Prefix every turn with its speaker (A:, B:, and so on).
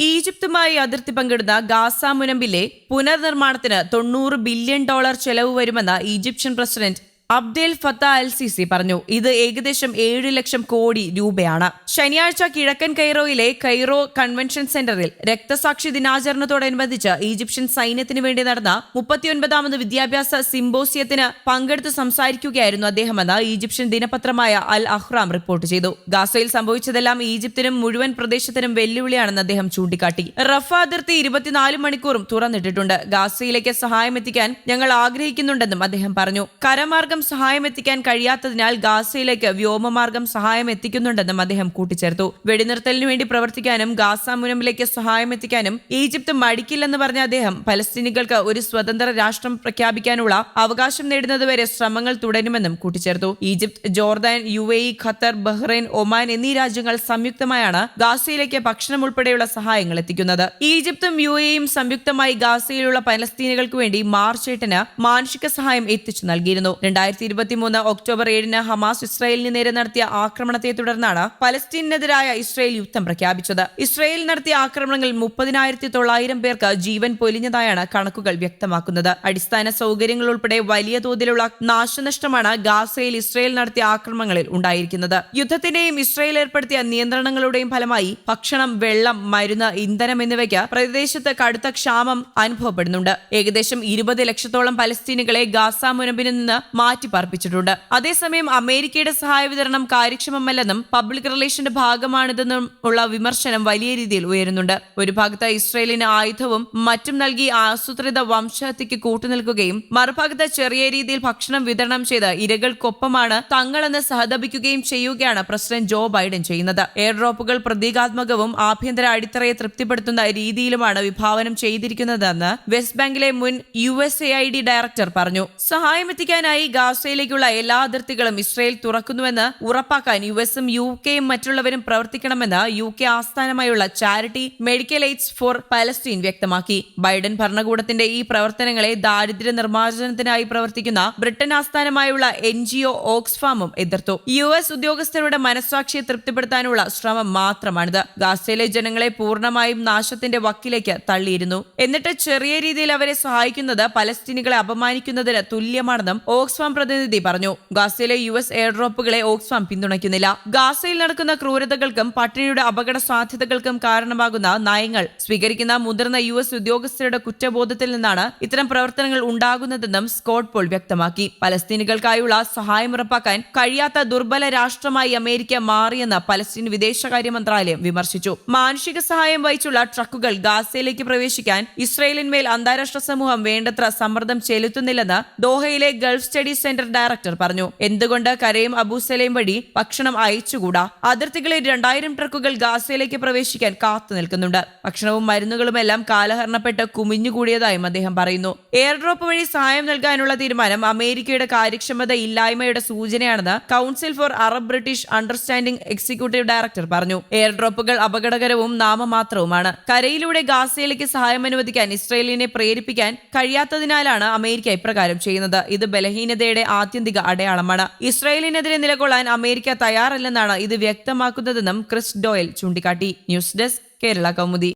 A: ഈജിപ്തുമായി അതിർത്തി പങ്കിടുന്ന ഗാസ മുനമ്പിലെ പുനർനിർമ്മാണത്തിന് തൊണ്ണൂറ് ബില്യൺ ഡോളർ ചെലവ് വരുമെന്ന് Egyptian president Abdel Fattah al Sisi പറഞ്ഞു ഇത് ഏകദേശം ഏഴ് ലക്ഷം കോടി രൂപയാണ്. ശനിയാഴ്ച കിഴക്കൻ കൈറോയിലെ കൈറോ കൺവെൻഷൻ സെന്ററിൽ രക്തസാക്ഷി ദിനാചരണത്തോടനുബന്ധിച്ച് ഈജിപ്ഷ്യൻ സൈന്യത്തിന് വേണ്ടി നടന്ന മുപ്പത്തിയൊൻപതാമത് വിദ്യാഭ്യാസ സിംബോസിയത്തിന് പങ്കെടുത്ത് സംസാരിക്കുകയായിരുന്നു അദ്ദേഹമെന്ന് ഈജിപ്ഷ്യൻ ദിനപത്രമായ അൽ അഹ്റാം റിപ്പോർട്ട് ചെയ്തു. ഗാസയിൽ സംഭവിച്ചതെല്ലാം ഈജിപ്തിനും മുഴുവൻ പ്രദേശത്തിനും വെല്ലുവിളിയാണെന്ന് അദ്ദേഹം ചൂണ്ടിക്കാട്ടി. റഫ അതിർത്തി ഇരുപത്തിനാല് മണിക്കൂറും തുറന്നിട്ടിട്ടുണ്ട്. ഗാസയിലേക്ക് സഹായം എത്തിക്കാൻ ഞങ്ങൾ ആഗ്രഹിക്കുന്നുണ്ടെന്നും അദ്ദേഹം പറഞ്ഞു. കരമാർഗം സഹായം എത്തിക്കാൻ കഴിയാത്തതിനാൽ ഗാസയിലേക്ക് വ്യോമമാർഗം സഹായം എത്തിക്കുന്നുണ്ടെന്നും അദ്ദേഹം കൂട്ടിച്ചേർത്തു. വെടിനിർത്തലിനു വേണ്ടി പ്രവർത്തിക്കാനും ഗാസ മുനമ്പിലേക്ക് സഹായം എത്തിക്കാനും ഈജിപ്ത് മടിക്കില്ലെന്ന് പറഞ്ഞ അദ്ദേഹം പലസ്തീനികൾക്ക് ഒരു സ്വതന്ത്ര രാഷ്ട്രം പ്രഖ്യാപിക്കാനുള്ള അവകാശം നേടുന്നതുവരെ ശ്രമങ്ങൾ തുടരുമെന്നും കൂട്ടിച്ചേർത്തു. Egypt Jordan U A Qatar Bahrain Oman എന്നീ രാജ്യങ്ങൾ സംയുക്തമായാണ് ഗാസയിലേക്ക് ഭക്ഷണം ഉൾപ്പെടെയുള്ള സഹായങ്ങൾ എത്തിക്കുന്നത്. ഈജിപ്തും യു എയും സംയുക്തമായി ഗാസയിലുള്ള പലസ്തീനികൾക്ക് വേണ്ടി മാർച്ച് എട്ടിന് മാനുഷിക സഹായം എത്തിച്ചു നൽകിയിരുന്നു. രണ്ടായിരത്തി ഇരുപത്തിമൂന്ന് ഒക്ടോബർ ഏഴിന് ഹമാസ് ഇസ്രായേലിന് നേരെ നടത്തിയ ആക്രമണത്തെ തുടർന്നാണ് പലസ്തീനെതിരായ ഇസ്രായേൽ യുദ്ധം പ്രഖ്യാപിച്ചത്. ഇസ്രായേൽ നടത്തിയ ആക്രമണങ്ങളിൽ മുപ്പതിനായിരത്തി തൊള്ളായിരം പേർക്ക് ജീവൻ പൊലിഞ്ഞതായാണ് കണക്കുകൾ വ്യക്തമാക്കുന്നത്. അടിസ്ഥാന സൗകര്യങ്ങൾ ഉൾപ്പെടെ വലിയ തോതിലുള്ള നാശനഷ്ടമാണ് ഗാസയിൽ ഇസ്രായേൽ നടത്തിയ ആക്രമണങ്ങളിൽ ഉണ്ടായിരിക്കുന്നത്. യുദ്ധത്തിന്റെയും ഇസ്രായേൽ ഏർപ്പെടുത്തിയ നിയന്ത്രണങ്ങളുടെയും ഫലമായി ഭക്ഷണം വെള്ളം മരുന്ന് ഇന്ധനം എന്നിവയ്ക്ക് പ്രദേശത്ത് കടുത്ത ക്ഷാമം അനുഭവപ്പെടുന്നുണ്ട്. ഏകദേശം ഇരുപത് ലക്ഷത്തോളം പലസ്തീനുകളെ ഗാസ മുനമ്പിൽ നിന്ന് മാറ്റിപ്പാർപ്പിച്ചിട്ടുണ്ട്. അതേസമയം അമേരിക്കയുടെ സഹായ വിതരണം കാര്യക്ഷമമല്ലെന്നും പബ്ലിക് റിലേഷന്റെ ഭാഗമാണിതെന്നും ഉള്ള വിമർശനം വലിയ രീതിയിൽ ഉയരുന്നുണ്ട്. ഒരു ഭാഗത്ത് ഇസ്രയേലിന് ആയുധവും മറ്റും നൽകി ആസൂത്രിത വംശഹത്യക്ക് കൂട്ടുനിൽക്കുകയും മറുഭാഗത്ത് ചെറിയ രീതിയിൽ ഭക്ഷണം വിതരണം ചെയ്ത് ഇരകൾക്കൊപ്പമാണ് തങ്ങളെന്ന് സഹതപിക്കുകയും ചെയ്യുകയാണ് പ്രസിഡന്റ് ജോ ബൈഡൻ ചെയ്യുന്നത്. എയർ ഡ്രോപ്പുകൾ പ്രതീകാത്മകവും ആഭ്യന്തര അടിത്തറയെ തൃപ്തിപ്പെടുത്തുന്ന രീതിയിലുമാണ് വിഭാവനം ചെയ്തിരിക്കുന്നതെന്ന് വെസ്റ്റ് ബാങ്കിലെ മുൻ U S A I D director പറഞ്ഞു. സഹായം എത്തിക്കാനായി ഗാസയിലേക്കുള്ള എല്ലാ അതിർത്തികളും ഇസ്രയേൽ തുറക്കുന്നുവെന്ന് ഉറപ്പാക്കാൻ യു എസും യു കെയും മറ്റുള്ളവരും പ്രവർത്തിക്കണമെന്ന് യു കെ ആസ്ഥാനമായുള്ള charity medical aids for Palestine വ്യക്തമാക്കി. ബൈഡൻ ഭരണകൂടത്തിന്റെ ഈ പ്രവർത്തനങ്ങളെ ദാരിദ്ര്യ നിർമ്മാർജനത്തിനായി പ്രവർത്തിക്കുന്ന ബ്രിട്ടൻ ആസ്ഥാനമായുള്ള എൻ ജി ഒ ഓക്സ്ഫാമും എതിർത്തു. യു എസ് ഉദ്യോഗസ്ഥരുടെ മനസ്സാക്ഷിയെ തൃപ്തിപ്പെടുത്താനുള്ള ശ്രമം മാത്രമാണിത്. ഗാസയിലെ ജനങ്ങളെ പൂർണമായും നാശത്തിന്റെ വക്കിലേക്ക് തള്ളിയിരുന്നു. എന്നിട്ട് ചെറിയ രീതിയിൽ അവരെ സഹായിക്കുന്നത് പലസ്തീനികളെ അപമാനിക്കുന്നതിന് തുല്യമാണെന്നും ഓക്സ്ഫാം പ്രതിനിധി പറഞ്ഞു ഗാസയിലെ യു എസ് ഡ്രോപ്പുകളെ ഓക്സ്ഫാം പിന്തുണയ്ക്കുന്നില്ല. ഗാസയിൽ നടക്കുന്ന ക്രൂരതകൾക്കും പട്ടിണിയുടെ അപകട സാധ്യതകൾക്കും കാരണമാകുന്ന നയങ്ങൾ സ്വീകരിക്കുന്ന മുതിർന്ന യു എസ് ഉദ്യോഗസ്ഥരുടെ കുറ്റബോധത്തിൽ നിന്നാണ് ഇത്തരം പ്രവർത്തനങ്ങൾ ഉണ്ടാകുന്നതെന്നും സ്കോട്ട് പോൾ വ്യക്തമാക്കി. പലസ്തീനികൾക്കായുള്ള സഹായം ഉറപ്പാക്കാൻ കഴിയാത്ത ദുർബല രാഷ്ട്രമായി അമേരിക്ക മാറിയെന്ന് പലസ്തീൻ വിദേശകാര്യ മന്ത്രാലയം വിമർശിച്ചു. മാനുഷിക സഹായം വഹിച്ചുള്ള ട്രക്കുകൾ ഗാസയിലേക്ക് പ്രവേശിക്കാൻ ഇസ്രയേലിന്മേൽ അന്താരാഷ്ട്ര സമൂഹം വേണ്ടത്ര സമ്മർദ്ദം ചെലുത്തുന്നില്ലെന്ന് ദോഹയിലെ ഗൾഫ് സ്റ്റഡീസ് സെന്റർ ഡയറക്ടർ പറഞ്ഞു എന്തുകൊണ്ട് കരയും അബൂസലേം വഴി ഭക്ഷണം അയച്ചുകൂടാ? അതിർത്തികളിൽ രണ്ടായിരം ട്രക്കുകൾ ഗാസയിലേക്ക് പ്രവേശിക്കാൻ കാത്തു നിൽക്കുന്നുണ്ട്. ഭക്ഷണവും മരുന്നുകളുമെല്ലാം കാലഹരണപ്പെട്ട് കുമിഞ്ഞുകൂടിയതായും അദ്ദേഹം പറയുന്നു. എയർ ഡ്രോപ്പ് വഴി സഹായം നൽകാനുള്ള തീരുമാനം അമേരിക്കയുടെ കാര്യക്ഷമത ഇല്ലായ്മയുടെ സൂചനയാണെന്ന് council for Arab British understanding executive director പറഞ്ഞു. എയർ ഡ്രോപ്പുകൾ അപകടകരവും നാമമാത്രവുമാണ്. കരയിലൂടെ ഗാസയിലേക്ക് സഹായം അനുവദിക്കാൻ ഇസ്രയേലിനെ പ്രേരിപ്പിക്കാൻ കഴിയാത്തതിനാലാണ് അമേരിക്ക ഇപ്രകാരം ചെയ്യുന്നത്. ഇത് ബലഹീനതയുടെ ആത്യന്തിക അടയാളമാണ്. ഇസ്രായേലിനെതിരെ നിലകൊള്ളാൻ അമേരിക്ക തയ്യാറല്ലെന്നാണ് ഇത് വ്യക്തമാക്കുന്നതെന്നും ക്രിസ് ഡോയൽ ചൂണ്ടിക്കാട്ടി. News desk Kerala Kaumudi.